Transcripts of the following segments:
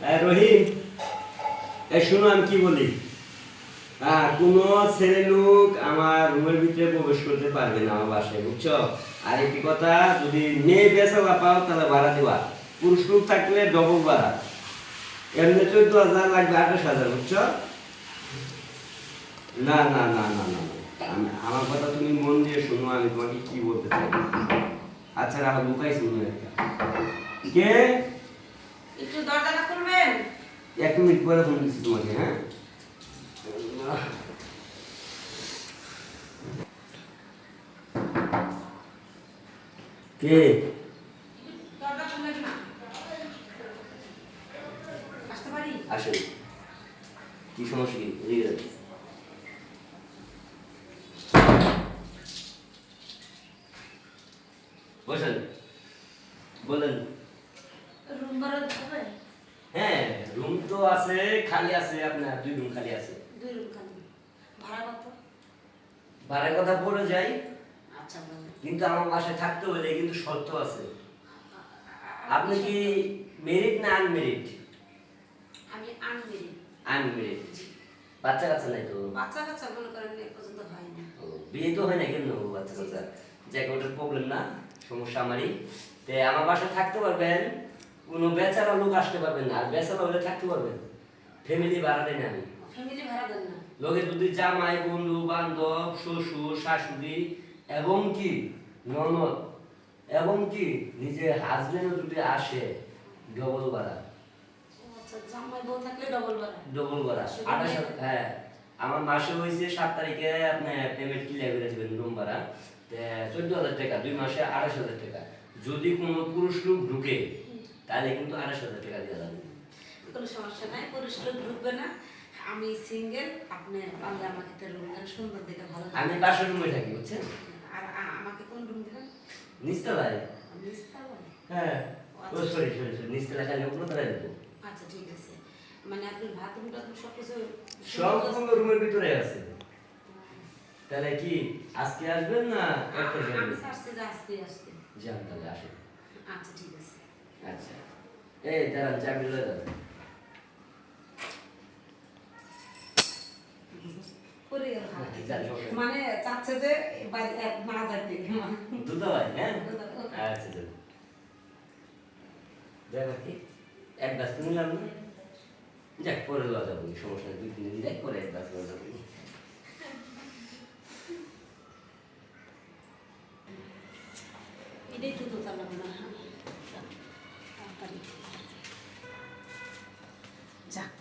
হ্যাঁ রহিম শুনো, আমি কি বলি? হ্যাঁ কোনো ছেলে লোক আমার রুমের ভিতরে প্রবেশ করতে পারবে না আমার বাসায়, বুঝছ? আর একটি কথা, যদি মেয়ে বেসা পাও, তাহলে ভাড়া দিবা। পুরুষ লোক থাকলে ডবল ভাড়া। এমনি চোদ্দ হাজার লাগবে আঠাশ হাজার, বুঝছ? না না না না না। আমি- আমার কথা তুমি মন দিয়ে শোনো, আমি তোমাকে কি বলতে চাই? আচ্ছা রাখো লুকাই শুনো একটা। কে? একটু দরজাটা খুলবেন? এক মিনিট পরে ফোন দিচ্ছি তোমাকে হ্যাঁ? কে? দরজা খুলবেন না। আসতে পারি? আসেন। কি সমস্যা কি? এদিকে। বসেন। বলেন রুম ভাড়া হবে হ্যাঁ রুম তো আছে খালি আছে আপনার দুই রুম খালি আছে? দুই রুম খালি। ভাড়া কত? ভাড়ার কথা পড়ে যাই। আচ্ছা কিন্তু আমার বাসায় থাকতে হলে কিন্তু শর্ত আছে। আপনি কি মেরিট না আনমেরিট আমি আনমেরি আনমেরিট বাচ্চা কাচ্চা নাই তো? বাচ্চা কাচ্চা মনে করেন এ পর্যন্ত হয়নি ও, বিয়ে তো হয় না কেন বাচ্চা কাচ্চা? যাক ওটার প্রবলেম না সমস্যা আমারই। তে আমার বাসায় থাকতে পারবেন কোনো বেচারা লোক আসতে পারবেন না। আর বেচারা হলে থাকতে পারবেন? ফ্যামিলি ভাড়া দেয় না আমি? ফ্যামিলি ভাড়া দেন না। লোকে যদি জামাই বন্ধু বান্ধব শ্বশুর শাশুড়ি এবং কি? ননদ এবং কি? নিজের হাজবেন্ডও যদি আসে ডবল ভাড়া। আচ্ছা ডবল ভাড়া। আঠাশ হ্যাঁ। আমার মাসে হয়েছে সাত তারিখে আপনি পেমেন্ট ক্লিয়ার করে দেবেন রুম ভাড়া। চোদ্দ হাজার টাকা দুই মাসে আঠাশ হাজার টাকা। যদি কোনো পুরুষ লোক ঢুকে তাহলে কিন্তু আঠাশ হাজার টাকা দেওয়া যাবে কোনো সমস্যা নাই পুরুষ লোক ঢুকবে না। আমি সিঙ্গেল আপনি পারলে আমাকে একটা রুম দেন সুন্দর দেখে ভালো। আমি পাশের রুমে থাকি বুঝছেন? আর আমাকে কোন রুম দিবেন? নিচতলায় নিস্তালায়? হ্যাঁ। ও সরি সরি সরি নিচতলা খালি উপরে তলায় দেবো। আচ্ছা ঠিক আছে। মানে আপনি বাথরুম টাথরুম সব কিছু সম্পূর্ণ রুমের ভিতরে আছে। তাহলে কি আজকে আসবেন না একটা আমি যাবেন যে আজকে আসতে। যান তাহলে আসেন। আচ্ছা ঠিক আছে। আচ্ছা। এই দাঁড়ান চাকরি লয়ে যাবেন মানে চাচ্ছে যে না যাইতে দুটো হয়? হ্যাঁ আচ্ছা দেখো কি। এক গাছ নিলাম না। যাক পরে যাব সমস্যা দুই তিন দিন যাক পরে এক গাছ যাব। এটাই তো মনে যাক।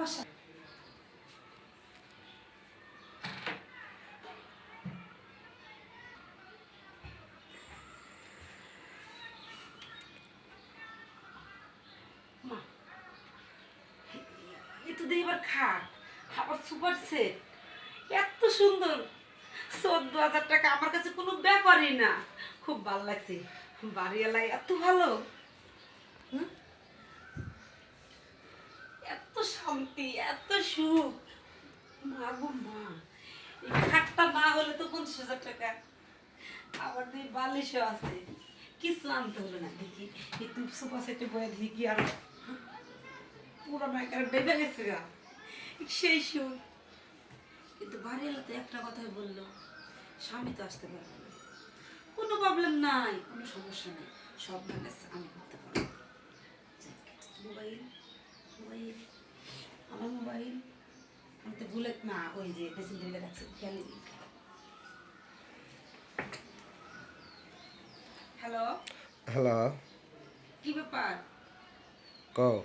এত সুন্দর বাসা। মা, এ তো দেখি এবার সুন্দর। চোদ্দ হাজার টাকা আমার কাছে কোনো ব্যাপারই না। খুব ভালো লাগছে। বাড়িওয়ালা এত ভালো হুম? এত শান্তি, এত সুখ। মা গো মা, এই খাটটা না হলে তো পঞ্চাশ হাজার টাকা। আবার দুই বালিশও আছে। কিছু আনতে হলো না, দেখি। একটু সোফা সেটে বয়ে দেখি আর পুরো মেকার ডেবে গেছে গা। সেই সুর কিন্তু বাড়ি এলে তো একটা কথাই বলল, স্বামী তো আসতে পারবে না। কোনো প্রবলেম নাই, কোনো সমস্যা নেই। সব ম্যানেজ আমি করতে পারব। মোবাইল মোবাইল আমার মোবাইল আমি তো ভুলে না ওই যে ড্রেসিং টেবিলে রাখছি খেয়ালি হ্যালো হ্যালো কি ব্যাপার? কও।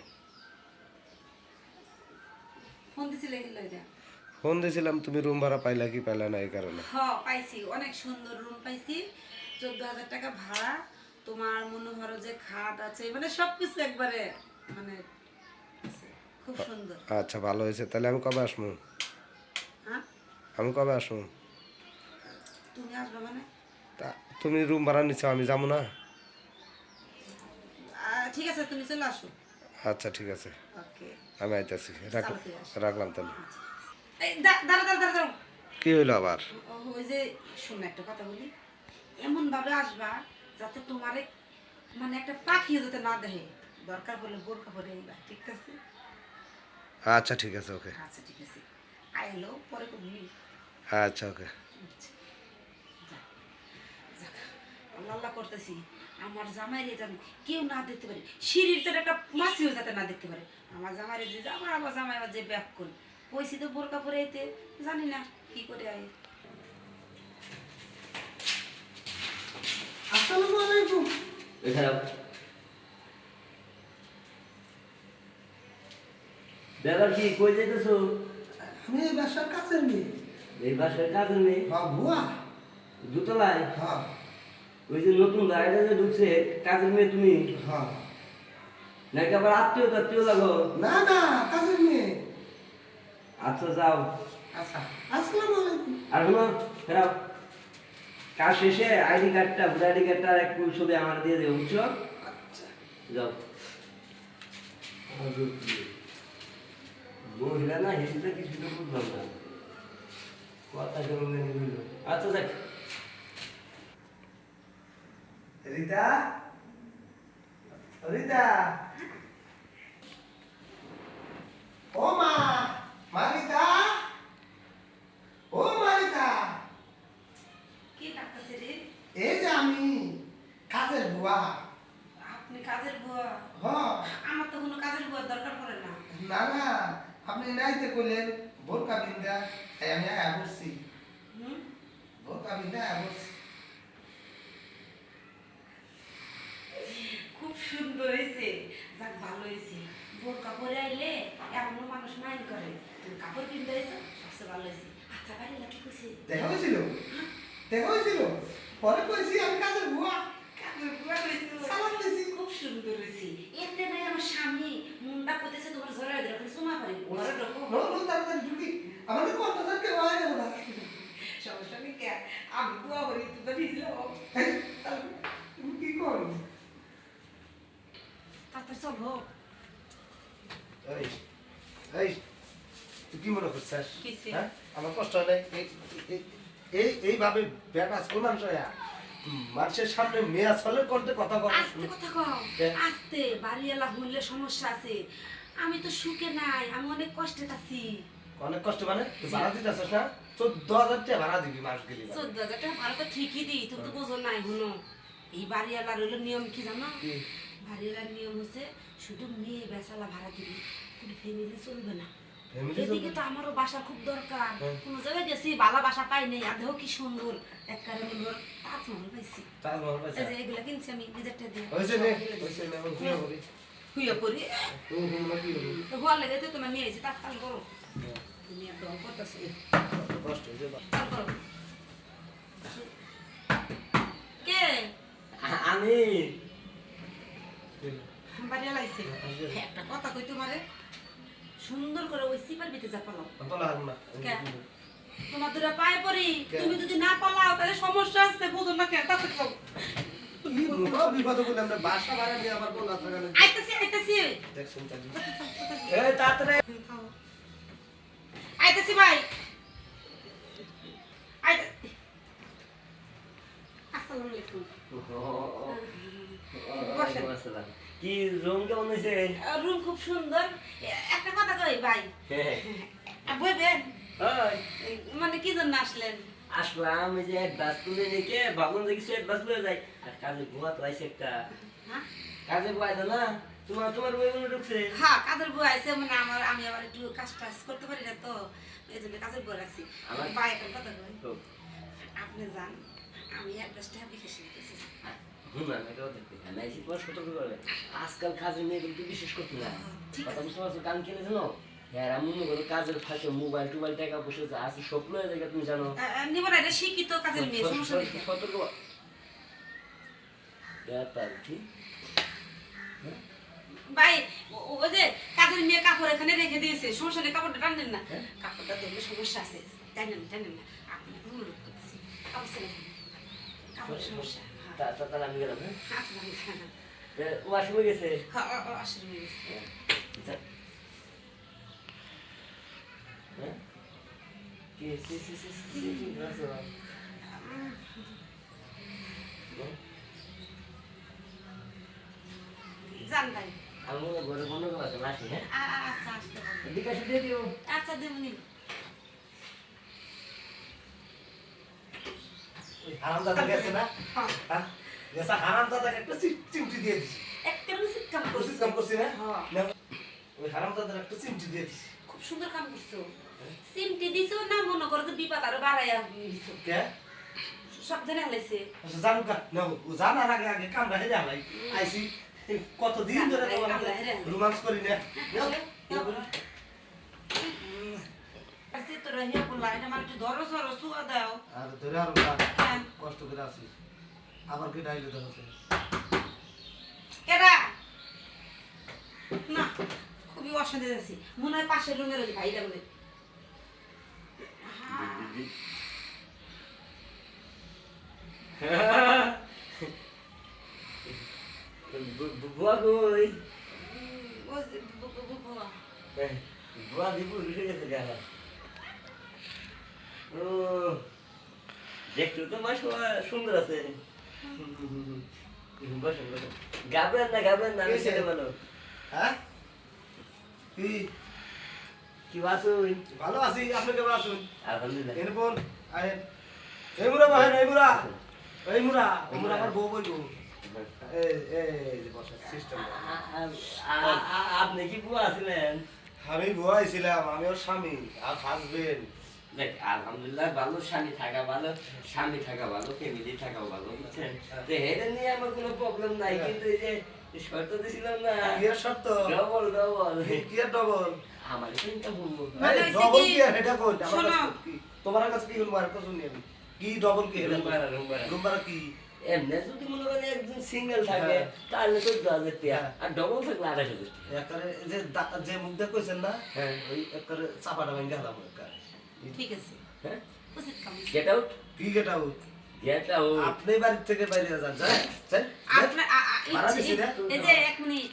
ফোন দিছিলে কি লইরা ফোন দিয়েছিলাম তুমি রুম ভাড়া পাইলা কি পাইলা না এই কারণে? হ পাইছি অনেক সুন্দর রুম পাইছি। চোদ্দ হাজার টাকা ভাড়া তোমার মনে করো যে খাট আছে মানে সবকিছু একবারে মানে খুব সুন্দর। আচ্ছা ভালো হয়েছে তাহলে আমি কবে আসব? হ্যাঁ আমি কবে আসব? তুমি আসবে মানে? তা তুমি রুম ভাড়া নিচ্ছ আমি যাব না? ঠিক আছে তুমি চলে আসো। আচ্ছা ঠিক আছে। ওকে। আমি আইতাছি। রাখ চালাতে রাখলাম তাহলে। এই দা- দাঁড়া দাঁড়া দাঁড়া দাঁড়া কি হইল আবার? ওই যে শোনো একটা কথা বলি। এমন ভাবে আসবা যাতে তোমারে মানে একটা পাখি যাতে না দেখে। দরকার পড়লে বোরকা পরে আইবা ঠিক আছে? আচ্ছা ঠিক আছে ওকে। আচ্ছা ঠিক আছে। আইলো পরে করবি। আচ্ছা ওকে। যাক, যাক, আল্লাহ আল্লাহ করতেছি। আমার জামাইরে যেন কেউ না দেখতে পারে সিঁড়ির যেন একটা মাছিও যাতে না দেখতে পারে। আমার জামাইরে যে আমার আমার জামাই যে ব্যাক কর। পয়সি তো বোরকা পরে আইতে জানি না কি করে আয়। আসসালামু আলাইকুম। ব্যাপার কি কই যেতেছো আমি ব্যবসার কাছের মেয়ে। এই বাসার কাজের নেই হ্যাঁ বুয়া দুতলায় হ্যাঁ। ওই যে নতুন গাড়িটা যে ঢুকছে কাজের মেয়ে তুমি? হ্যাঁ। নাকি আবার আত্মীয় আত্মীয় লাগো? না না কাছের মেয়ে। আচ্ছা যাও। আচ্ছা আসসালামু আলাইকুম। আর শোনো ফেরাও। কাজ শেষে আইডি কার্ডটা ভোটার আইডি কার্ডটা আর একটু ছবি আমার দিয়ে দেবো বুঝছ? আচ্ছা। যাও। মহিলা না হিন্দিতে কিছু তো বুঝলাম না। কথা আচ্ছা দেখ রিতা? রিতা? ও মা মা ও মা কি ডাকতেছে রে? এই যে আমি কাজের বুয়া। আপনি কাজের বুয়া? হ্যাঁ। আমার তো কোনো কাজের বুয়ার দরকার পড়ে না। না না আপনি নাইতে কইলেন বোরকা বিন্দা এই আমি আয়া বসছি হুম বোরকা বিন্দা আয়া বসছি খুব সুন্দর হয়েছে যাক ভালো হয়েছে বোরকা পরে আইলে এমনও মানুষ মাইন্ড করে তুমি কাপড় কিনতে হয়েছো সবচেয়ে ভালো হয়েছে আচ্ছা বাড়ি কি কইছে দেখা হয়েছিল দেখা হয়েছিল পরে কইছি আমি কাজের বুয়া কাজের বুয়া হয়েছে সালাম দিছি খুব সুন্দর হয়েছে এমনি নাই আমার স্বামী মুন্ডা করতেছে তোমার দিল ওখানে চুমা পারি ঘরে ঢোকো নো নো তাড়াতাড়ি ঢুকি আমাদের কত জনকে হয়ে গেল না সমস্যা নেই কে আমি দোয়া করি তুমি ভিজলে এই, তাহলে তুমি কি করো তারপর চলো এই এই করছিস হ্যাঁ? আমার কষ্ট হয় এই- এই- এই এইভাবে বেটা সয়া মানুষের সামনে মেয়া চলে করতে কথা কর আস্তে কথা কও। আস্তে বাড়িওয়ালা হইলে সমস্যা আছে। আমি তো সুখে নাই আমি অনেক কষ্টে আছি। অনেক কষ্ট মানে? ভাড়া দিতে আসিস না? চোদ্দ হাজার টাকা ভাড়া দিবি মাস গেলি চোদ্দ হাজার টাকা ভাড়া তো ঠিকই দিই তুমি তো বোঝো নাই শুনো এই বাড়িওয়ালার হইল নিয়ম কি জানো? বাড়িওয়ালার নিয়ম হচ্ছে শুধু মেয়ে বেচালা ভাড়া দিবি ফ্যামিলি চলবে না। এদিকে তো আমারও বাসা খুব দরকার। হ্যাঁ। কোনো জায়গায় গেছি বালা বাসা পাই নাই কি সুন্দর। এক কারণে তাজমহল পাইছি। তাজমহল পাইছে? এই যে এগুলা কিনছি আমি নিজেরটা দিয়ে। হয়েছে নে হয়েছে নে আমি পড়ি। হুইয়া তুমি কি হলো হওয়ার লেগে তো তোমার নিয়ে করো তুমি করতেছো। কত কষ্ট। করো কে? আমি বাড়ি লাইছে একটা কথা কই তোমারে? সুন্দর করে ওই সিপার বিতে যা পালাও। তো না তোমার দুটা পায়ে পড়ি তুমি যদি না পালাও তাহলে সমস্যা আছে বুঝো না কেন তাতে নেই আইতাছি আইতাছি। আইতাছি। ভাই। আসসালামু আলাইকুম। আসসালাম। কি রুম কেমন হয়েছে? রুম খুব সুন্দর। একটা কথা কই ভাই? হ্যাঁ। বইবেন? ওই, মানে কি জন্য আসলেন? আসলাম এই যে বাস তুলে রেখে ভাবলাম যে কিছু বাস তুলে যাই। আর কাজে বুয়া তো আইছে একটা। হ্যাঁ? কাজে বুয়া তো না? তোমার তোমার বই মনে ঢুকছে? হ্যাঁ কাজের বউ আইছে মানে আমার আমি আবার একটু কাজ টাজ করতে পারি না তো এই জন্য কাজের বউ রাখছি। আমার- ভাই একটা কথা কই? তো আপনি যান আমি অ্যাড্রেসটা বিকাশে আজকাল কাজে মেয়ে কিন্তু বিশেষ করতে না। কথা বুঝতে পারছ? কারণ কেন জানো? হ্যাঁ আমি মনে করো কাজের ফাঁকে মোবাইল টোবাইল টাকা পয়সা যা আছে সব লয়ে যায় তুমি জানো। নিব না এটা শিক্ষিত কাজের মেয়ে সমস্যা নেই সতর্ক ব্যাপার কি? ভাই ও- ওই যে কাজের মেয়ে কাপড় এখানে রেখে দিয়েছে সমস্যা নেই কাপড়টা টানেন না। হ্যাঁ? কাপড়টা দেখলে সমস্যা আছে। টানেন না টানেন না। আপনি অনুরোধ করতেছি কাপড় কাপড় সমস্যা। হ্যাঁ তাহলে আমি গেলাম হ্যাঁ আচ্ছা, ভালো, হ্যাঁ, হ্যাঁ। ওয়াশরুমে গেছে হ্যাঁ গেছে। যা। হ্যাঁ? কি, সি, সি, সি, সি, সি? উম, হ্যাঁ? জান ভাই আমি ঘরে বন্ধ করে আসি, হ্যাঁ? আ- আ- আচ্ছা দিও। আচ্ছা দেবনি ওই হারামজাদা গেছে না? হ্যাঁ। হ্যাঁ? গেছে হারামজাদাকে একটা চি- চিমটি দিয়ে দিছি। একটা কাম করছ। কাম করছি না? হ্যাঁ। ওই হারামজাদার একটা চিমটি দিয়ে দিছি। খুব সুন্দর কাম করছ। সিমটি দিছো না মনে করো যে বিপদ আরও বাড়াইয়া দিছো কে? সব জানে হালাইছে। আচ্ছা, জানো কা না ও জানার আগে আগে কামটা হেরে আলাই আইসি কতদিন ধরে তোমার। রোমান্স করি না। বললা এটা মানে একটু ধরো সরো সুয়া দাও। আর ধরে আর হ্যাঁ। কষ্ট করে আবার না খুবই মনে হয় পাশের রুমের ওই বলে। বুয়া কই? বুয়া দিবু গেছে গা। ও, দেখতে তো মাশাআল্লাহ সুন্দর আছে। বসেন বসেন। না গাবলেন না আমি ছেলে ভালো হ্যাঁ? কি? কি বাসুই ভালো আছি আপনি কেমন আছেন? আলহামদুলিল্লাহ। বোন আহেন। এই মুরা বাহেন এই মুরা এই মুরা এই মুরা আমার বউ বলব। আপনি কি বুয়া আছিলেন? আমি বউ আইছিলাম আমি ওর স্বামী আর হাজবেন্ড দেখ আলহামদুলিল্লাহ ভালো স্বামী থাকা ভালো স্বামী থাকা ভালো ফ্যামিলি থাকাও ভালো বুঝছেন? তো এটা নিয়ে আমার কোনো প্রবলেম নাই কিন্তু এই যে শর্ত দিছিলাম না কি শর্ত? ডবল ডবল কি ডবল আমার চিন্তা ভুলবো মানে ডবল কি- কি এটা কই? শোনো। তোমার কাছে কি হল? আর কি ডবল কি? রুমবারা রুমবারা। রুমবারা কি? এমনি যদি মনে করেন একজন সিঙ্গেল থাকে হ্যাঁ। তাহলে তো দশ হাজার টাকা। হ্যাঁ। আর ডবল থাকলে আড়াইশো হাজার যে দা- যে মুখ দিয়ে কইছেন না হ্যাঁ। ওই একারে চাপাটা ভেঙে গেলাম একারে ঠিক আছে। হ্যাঁ? উচিত কাম গেট আউট কি গেটা আউট গেট আউট আপনি বাড়ি থেকে বাইরে যান যান যান আপনার আ- আ- ভাড়া ইচ্ছে- দিছি না? এই যে এক মিনিট।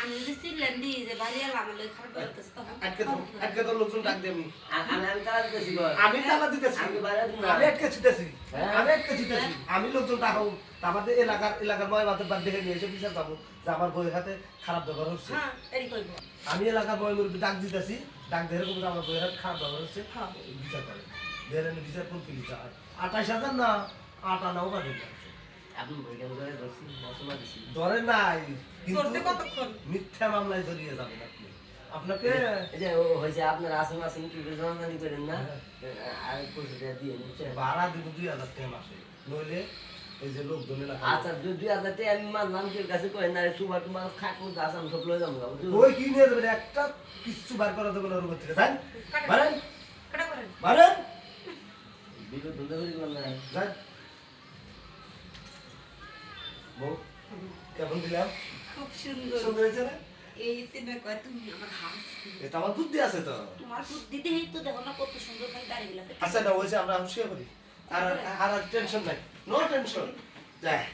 আমি যদি চিল্লেন দিই যে বাড়ি এলাম আমার লগে খারাপ লাগতেছে তখন আজকে তো আজকে তো লোকজন ডাক দিয়ে আমি। আমি আমি তারা দিতেছি আমি তালা দিতেছি। আমি বাইরে আমি আটকে ছিতেছি। আমি আটকে ছিতেছি আমি লোকজন ডাকাবো আমাদের এলাকার এলাকার বয় মাদের বাদ দেখে নিয়ে এসে বিচার যে আমার বইয়ের হাতে খারাপ ব্যবহার হচ্ছে। হ্যাঁ এরই কইব। আমি এলাকার বয় মুরব্বী ডাক দিতেছি ডাক ধরে কোনো আমার বইয়ের হাতে খারাপ ব্যবহার হচ্ছে হ্যাঁ। বিচার করে। ধরেন বিচার কোন বিচার হয়? আঠাশ হাজার না আট আনাও বাদে ধরে নাই কিন্তু মিথ্যা মামলায় জড়িয়ে যাবেন আপনি। আপনাকে এই যে হয়েছে আপনার আসন আসন কি করেন না? আর পয়সা টাকা দিয়ে ভাড়া দিব দুই হাজার টাকা মাসে। নইলে এই যে লোকজন আচ্ছা দুই দুই হাজার টাকা আমি মারলাম কেউ কাছে কয় না সুবা টুমার খাকু গাছ আমি সব লয়ে যাব ওই কি নিয়ে যাবেন? একটা কিচ্ছু বার করা দেবে না রুমের থেকে। যান। বারেন কেডা বিদ্যুৎ ধন্দা করি না। যান। বউ কেমন দিলাম? খুব সুন্দর। সুন্দর হয়েছে না? কয় তুমি আমার হাস এটা আমার বুদ্ধি আছে তো। তোমার বুদ্ধি দেখেই তো দেখো না কত সুন্দর করে দাঁড়িয়ে গেলাম আচ্ছা না ওই যে আমরা শুয়ে করি আর আর টেনশন নাই. নো টেনশন দেখ